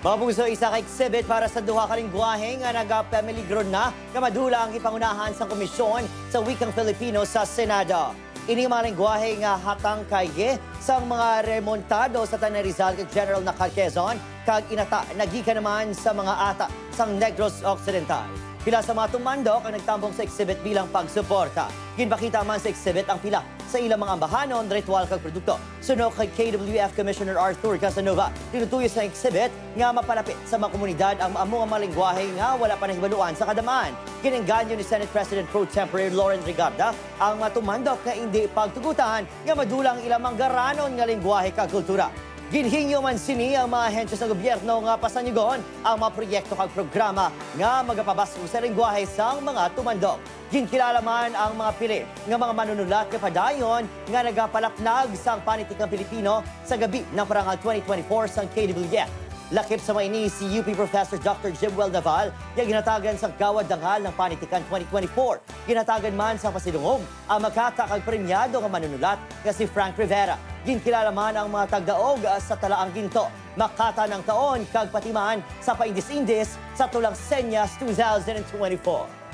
Mga puso, isa ka exhibit para sa duha ka lingwahe nga naga-peligro na nga madula ang ipangunahan sa komisyon sa wikang Filipino sa Senado. Ini mga lingwahe nga hatang kaye sa mga remontado sa Tanay Rizal General na Quezon kag inata nagika naman sa mga ata sang Negros Occidental. Pila sa mga tumandok ang nagtambong sa exhibit bilang pagsuporta. Ginpakita man sa exhibit ang pila sa ilang mga ambahanon, ritual kag produkto. Suno kay KWF Commissioner Arthur Casanova, tinutuyo sa exhibit nga mapalapit sa mga komunidad ang maamo nga mga lingwahe nga wala pa nahibaluan sa kadamaan. Ginengganyo ni Senate President Pro Tempore Lauren Rigarda ang mga tumandok nga hindi pagtugutan nga madulang ilang manggaranon nga lingwahe kag kultura. Ginhingyo man sini ang mga ahensya sa gobyerno nga pasanyugon ang mga proyekto kag programa nga magapabasko sa lingwahe sang mga tumandok. Ginkilala man ang mga pili nga mga manunulat nga padayon nga nagapalapnag sang panitikang Pilipino sa gabi ng parangal 2024 sang KWF. Lakip sa maini si UP Professor Dr. Jimwell Naval, yung ginatagan sa Gawad Danghal ng Panitikan 2024. Ginatagan man sa pasilungog ang magkatakag premiado nga manunulat nga si Frank Rivera. Ginkilala man ang mga tagdaog sa Talaang Ginto. Makata ng taon kag patiman sa Paindis-Indis sa tulang Senyas 2024.